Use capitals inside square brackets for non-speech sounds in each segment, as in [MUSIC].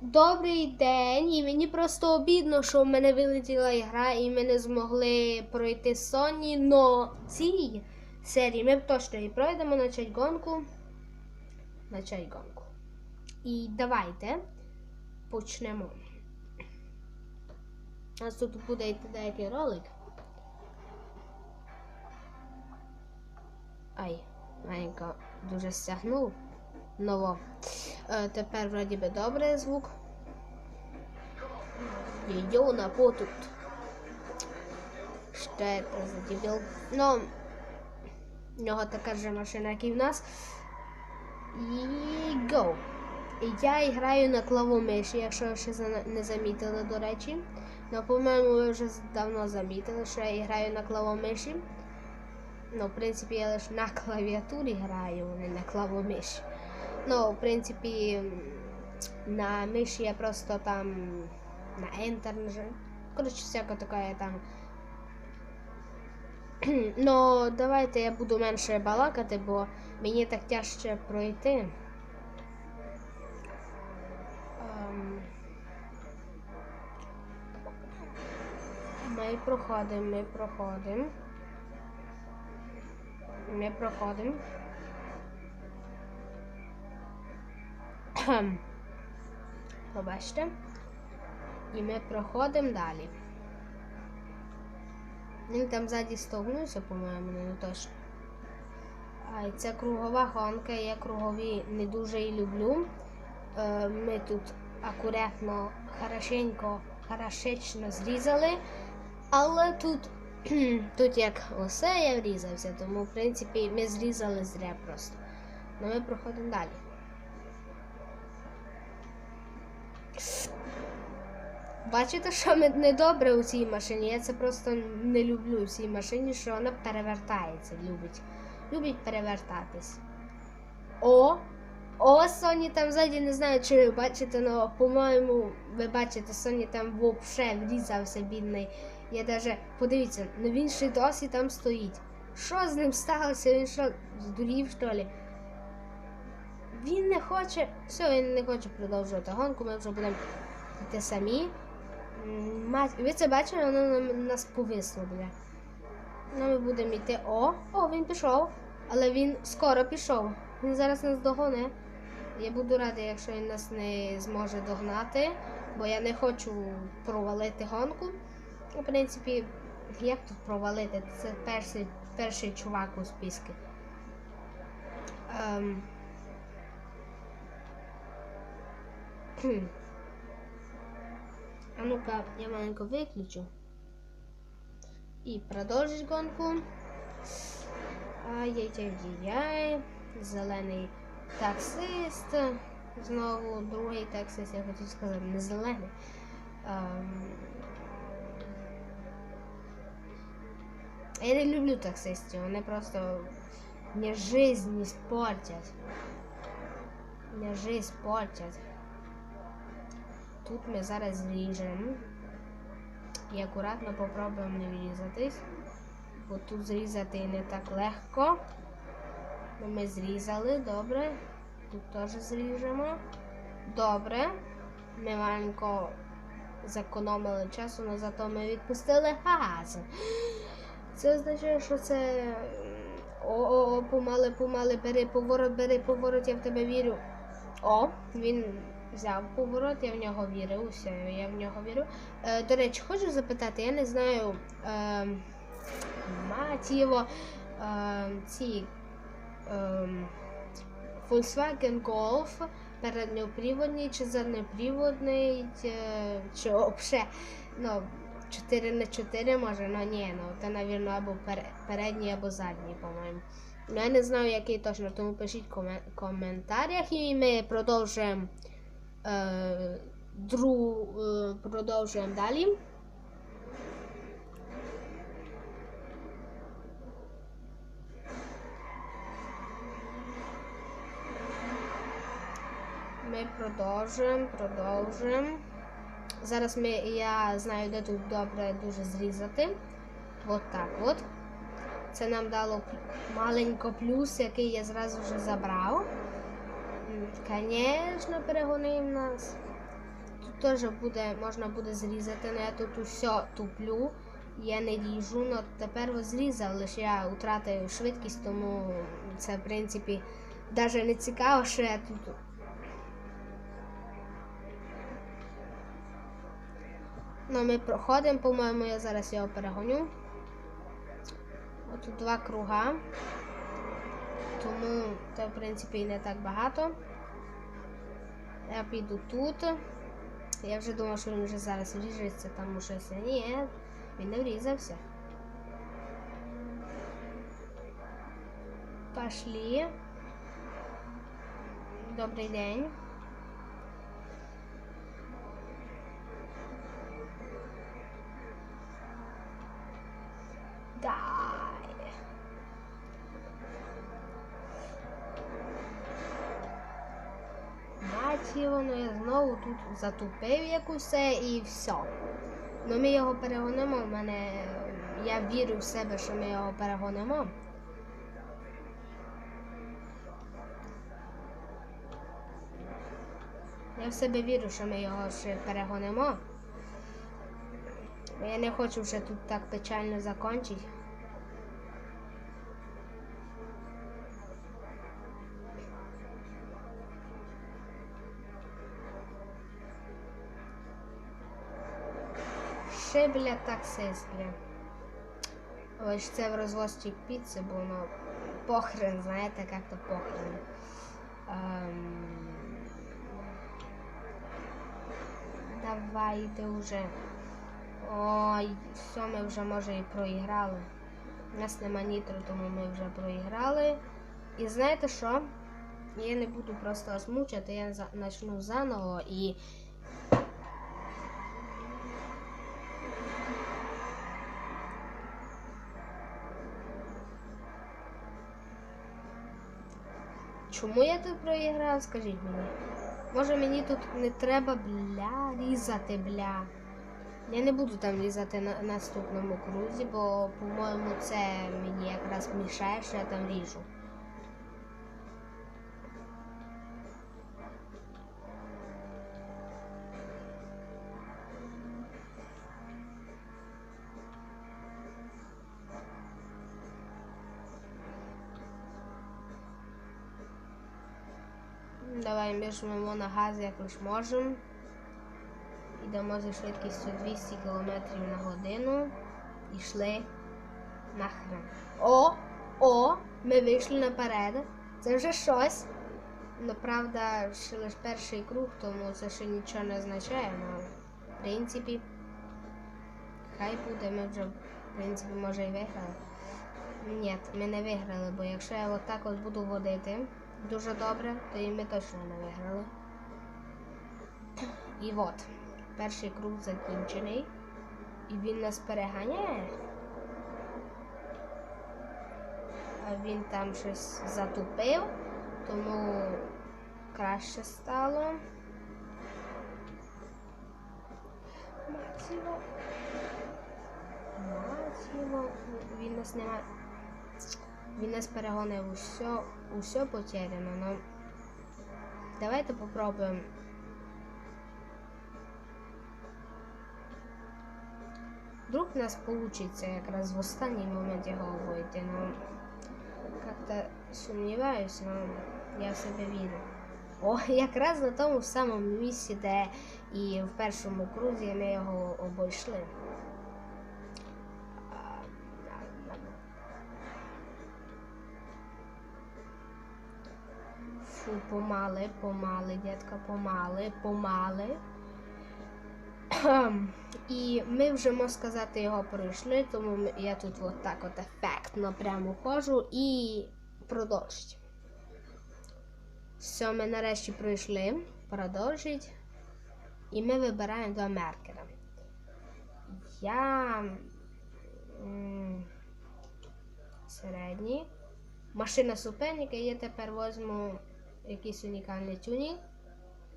Добрий день, і мені просто обідно, що в мене вилетіла ігра і ми не змогли пройти Соні, но цій серії ми точно і пройдемо начать гонку. Начать гонку. І давайте почнемо. У нас тут буде йти деякий ролик. Ай, маленько дуже стягнув. Ново. Е, тепер вроді би добре звук. Йо на потут. Ще задівіл. Ну, в нього така ж машина, як і в нас. І я граю на клавомиші, якщо ви ще не замітили, до речі. Ну, по-моєму, ви вже давно замітили, що я граю на клавомиші. Ну, в принципі, я лише на клавіатурі граю, не на. Ну, в принципі, м, на миші я просто там на Enter нажимаю. Коротше, всяка така там. [CLEARS THROAT] Ну, давайте я буду менше балакати, бо мені так тяжче пройти. Ми проходимо, ми проходимо. Ми проходимо. Кхем. Побачите. І ми проходимо далі. Він там ззаді стогнувся, по-моєму, не точно. А це кругова гонка, я кругові не дуже і люблю. Е, Ми тут акуратно, хорошенько, хорошечно зрізали. Але тут, [CLEARS THROAT] тут як усе я врізався, тому в принципі ми зрізали зря просто. Ну ми проходимо далі. Бачите, що недобре у цій машині. Я це просто не люблю у цій машині, що вона перевертається, любить. Любить перевертатись. О! О, Соні там ззаді, не знаю, чи ви бачите, але по-моєму, ви бачите, Соні там взагалі врізався бідний. Я даже, подивіться, ну він ще досі там стоїть. Що з ним сталося? Він що, здурів, що ли? Він не хоче. Все, він не хоче продовжувати гонку, ми вже будемо йти самі. Ви це бачили, воно на нас повисло, бля. Ну, ми будемо йти. О, о, він пішов. Але він скоро пішов. Він зараз нас догоне. Я буду радий, якщо він нас не зможе догнати, бо я не хочу провалити гонку. Ну, В принципі, як тут провалити? Це перший, перший чувак у списку. Ем. А ну-ка, я маленько виключу. І продовжить гонку. Ай-яй-яй-яй. Зелений таксист. Знову другий таксист, я хотів сказати, не зелений. Ем, Я не люблю таксистів, вони просто мне жизнь не спортять. Мне жизнь портять. Тут ми зараз зріжемо. І акуратно попробуємо не врізатись, бо тут зрізати не так легко. Ну, Ми зрізали, добре. Тут теж зріжемо. Добре. Ми маленько зекономили часу, але зато ми відпустили газ. Це означає, що це. О-о-о, помали, помали, бери поворот, бери поворот, я в тебе вірю. О, він взяв поворот, я в нього вірив, все, я в нього вірю. Е, до речі, хочу запитати, я не знаю, е, мать його, е, ці е, Volkswagen Golf передньоприводний чи заднеприводний, е, чи взагалі, ну, 4 на 4 може, ну ні, ну це, навірно, або пер- передній, або задній, по-моєму. Ну, я не знаю, який точно, тому пишіть в комен- коментарях і ми продовжуємо е, дру, е, продовжуємо далі. Ми продовжуємо, продовжуємо. Зараз ми, я знаю, де тут добре дуже зрізати. От так от. Це нам дало маленько плюс, який я зразу вже забрав. Звісно, перегони в нас. Тут теж буде, можна буде зрізати, але я тут усе туплю. Я не ріжу, але тепер зрізав, лише я втратив швидкість, тому це в принципі навіть не цікаво, що я тут. Ну, ми проходимо, по-моєму, я зараз його перегоню. От два круга. Тому це, в принципі, і не так багато. Я піду тут. Я вже думав, що він вже зараз вріжеться, там щось. Ні, він не врізався. Пошли. Добрий день. Дай. Бачив, воно я знову тут затупив як усе і все. Ну ми його перегонимо. в мене я вірю в себе, що ми його перегонимо. Я в себе вірю, що ми його ще перегонимо. Бо Я не хочу вже тут так печально закінчити. Ще, бля, таксист, бля. Ось це в розвозчик піци, бо воно похрен, знаєте, як то похрен. Ем... Давайте вже. Ой, все, ми вже може і проіграли. У нас нема нітро, тому ми вже проіграли. І знаєте що? Я не буду просто вас мучити, я почну заново і. Чому я тут проіграв? Скажіть мені. Може мені тут не треба бля різати бля. Я не буду там різати на наступному крузі, бо, по-моєму, це мені якраз мішає, що я там ріжу. Давай мішаємо на газ, як лиш можемо. Йдемо зі швидкістю 200 км на годину. Йшли нахрен. О! О! Ми вийшли наперед. Це вже щось. Ну, правда, ще лише перший круг, тому це ще нічого не означає, але в принципі. Хай буде, ми вже, в принципі, може і виграли. Ні, ми не виграли, бо якщо я отак от буду водити дуже добре, то і ми точно не виграли. І от, перший круг закінчений. І він нас переганяє. А він там щось затупив, тому краще стало. Матіво. Матіво. Він нас не ма- Він нас перегонив усе, усе потеряно. Ну, давайте попробуємо. Вдруг у нас получится якраз в останній момент його вийти. Ну, как-то сумніваюсь, но я в себе вірю. О, якраз на тому самому місці, де і в першому крузі ми його обійшли. Фу, помали, помали, дітка, помали, помали. Кхем. І ми вже, можна сказати, його пройшли, тому я тут от так от ефектно прямо ходжу і продовжить. Все, ми нарешті пройшли. Продовжить. І ми вибираємо два маркера. Я середній. Машина суперника, я тепер возьму якийсь унікальний тюнінг.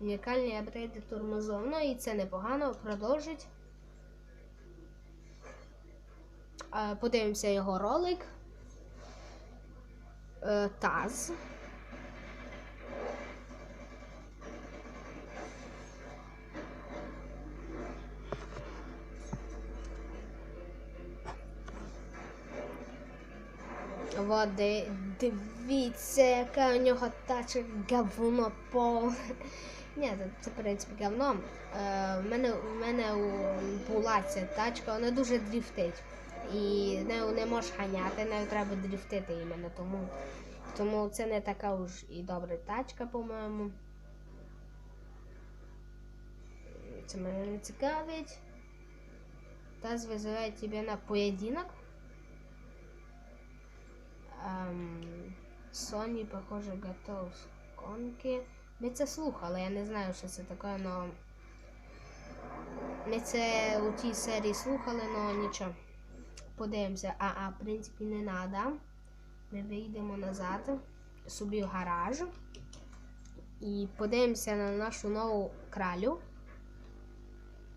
Унікальні апгрейди тормозов. Ну і це непогано, продовжить. Е, Подивимося його ролик. е, таз. Води, дивіться, яка у нього тачка говно пол. Ні, це, це в принципі говно. Е, в, мене, в мене була ця тачка, вона дуже дріфтить. І нею не можеш ганяти, нею треба дріфтити іменно тому. Тому це не така уж і добра тачка, по-моєму. Це мене не цікавить. Таз визиває тебе на поєдинок. Ем, Sony, похоже, готов з гонки. Ми це слухали, я не знаю, що це таке, але ми це у тій серії слухали, але нічого. Подивимося. А, а, в принципі, не треба. Ми вийдемо назад, собі в гараж. І подивимося на нашу нову кралю.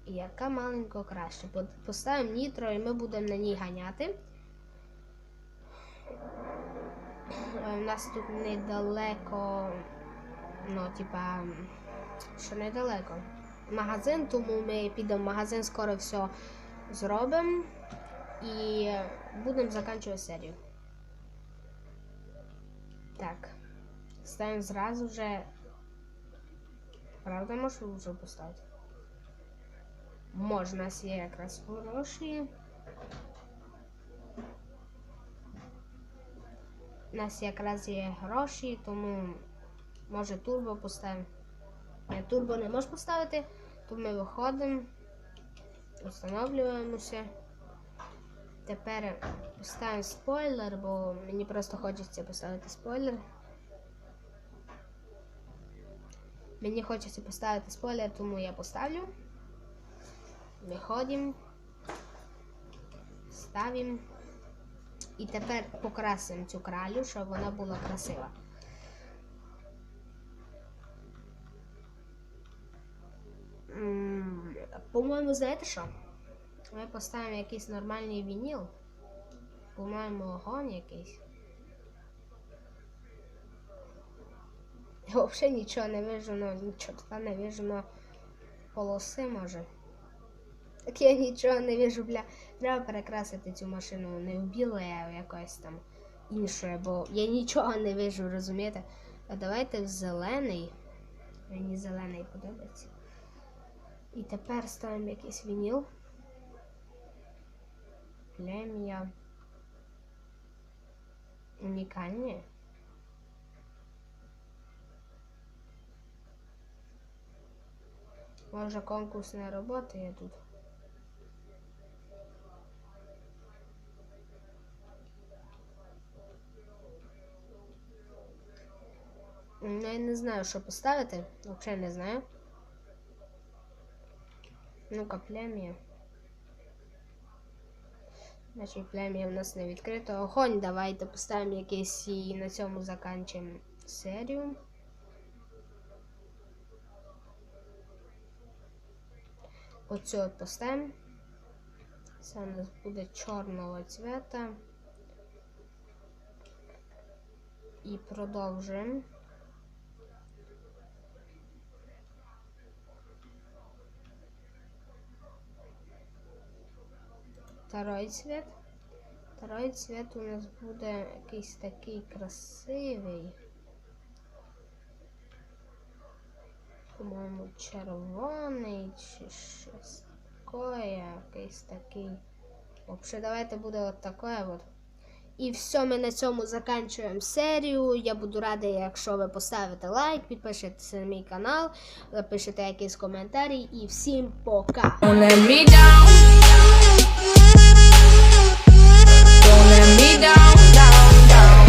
Яка маленько краще. Поставимо нітро і ми будемо на ній ганяти. Е, У нас тут недалеко, ну, типа, що недалеко. Магазин, тому ми підемо в магазин, скоро все зробимо і будемо закінчувати серію. Так. Ставимо зразу вже. Правда, можу вже поставити? Можна, нас є якраз гроші. У нас якраз є гроші, тому може турбо поставимо. Ні, турбо не можеш поставити, то ми виходимо, встановлюємося. Тепер поставимо спойлер, бо мені просто хочеться поставити спойлер. Мені хочеться поставити спойлер, тому я поставлю. Виходимо. Ставимо. І тепер покрасимо цю кралю, щоб вона була красива. По-моєму, знаєте що? Ми поставимо якийсь нормальний вініл. По-моєму, огонь якийсь. Я взагалі нічого не вижу, ну нічого не вижу, ну полоси може. Так я нічого не вижу, бля. Треба перекрасити цю машину не в біле, а в якось там інше, бо я нічого не вижу, розумієте? А давайте в зелений. Мені зелений подобається. І тепер ставимо якийсь вініл. Плем'я. Унікальні. Може конкурсна робота є тут. Ну, я не знаю, що поставити. Взагалі не знаю. Ну-ка, плем'я. Значить, плем'я в нас не відкрито. Огонь, давайте поставимо якийсь і на цьому закінчимо серію. Оцю от поставимо. Це у нас буде чорного цвета. І продовжуємо. Второй цвет. Второй цвет у нас буде якийсь такий красивий. По-моєму, червоний чи щось таке, якийсь такий. Взагалі, давайте буде от таке от. І все, ми на цьому закінчуємо серію. Я буду радий, якщо ви поставите лайк, підпишетеся на мій канал, напишете якийсь коментарі і всім пока!